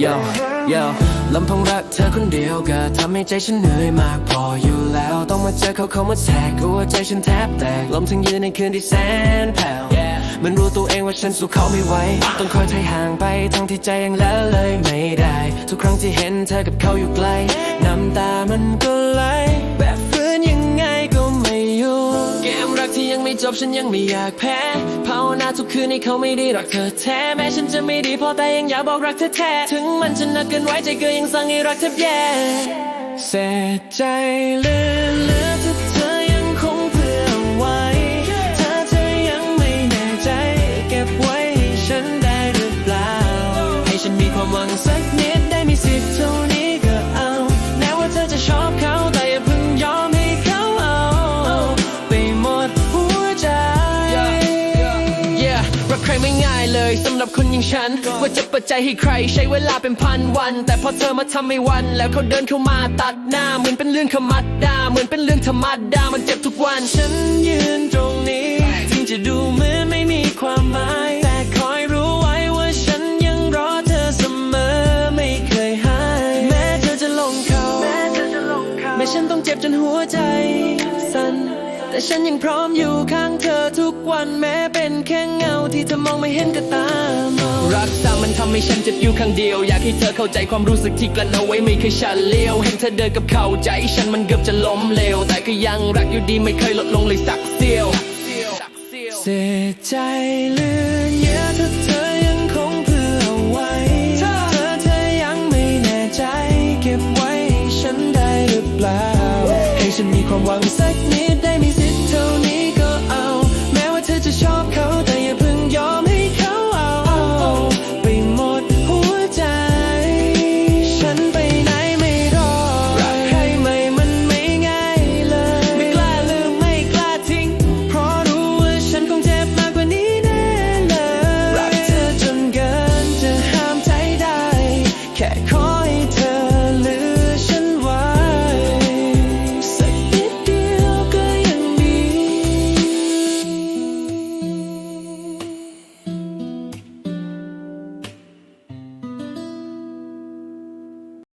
โยลำพังรักเธอคนเดียวก็ทำให้ใจฉันเหนื่อยมากพออยู่แล้ว ต้องมาเจอเขาเขามาแทกหัวใจฉันแทบแตกลมทั้งยืนในคืนที่แสนแผ่วมันรู้ตัวเองว่าฉันสู้เขาไม่ไหวต้องคอยถอยห่างไปทั้งที่ใจยังละเลยไม่ได้ ทุกครั้งที่เห็นเธอกับเขาอยู่ไกลน้ำตามันก็ไหล บฉันยังไม่อยากแพ้ภาวนาทุกคืนให้เขาไม่ได้รักเธอแท้แม้ฉันจะไม่ดีพอแต่ยังอยากบอกรักเธอแท้ถึงมันจะหนักเกินไว้ใจก็ยังสั่งให้รักแทบแย่เสียใจเลือเลือที่เธอยังคงเพื่อไว้ถ้าเธอยังไม่แน่ใจ เก็บไว้ให้ฉันได้หรือเปล่า ให้ฉันมีความหวังสักนิดได้มีสิทธิ์เท่า ไม่ง่ายเลยสำหรับคนอย่างฉัน ว่าจะเปิดใจให้ใครใช้เวลาเป็นพันวัน แต่พอเธอมาทำไม่วัน แล้วเขาเดินเข้ามาตัดหน้า เหมือนเป็นเรื่องขมัดดาเหมือนเป็นเรื่องธรรมดามันเจ็บทุกวัน ฉันยืนตรงนี้ถึงจะดูเหมือนไม่มีความหมาย แต่คอยรู้ไว้ว่าฉันยังรอเธอเสมอไม่เคยหายแม้เธอจะลงเขาแม้เธอจะลงเขาแม้ฉันต้องเจ็บจนหัวใจสั่นแต่ฉันยังพร้อมอยู่ข้างเธอทุกวันแม้เป็นแค่เงา ที่เธอมองไม่เห็นก็ตามเอารักซ้ำมันทำให้ฉันเจ็บอยู่ข้างเดียว อยากให้เธอเข้าใจความรู้สึกที่กลั้นเอาไว้ไม่เคยฉันเลี้ยวเห็นเธอเดินกับเขาใจฉันมันเกือบจะล้มเหลวแต่ก็ยังรักอยู่ดีไม่เคยลดลงเลยสักเสี้ยวเสียใจเหลือเยอะถ้าเธอยังคงเพื่อไว้ถ้าเธอเธอยังไม่แน่ใจ เก็บไว้ให้ฉันได้หรือเปล่าให้ฉันมีความหวังสักนิดได้ไหมสิ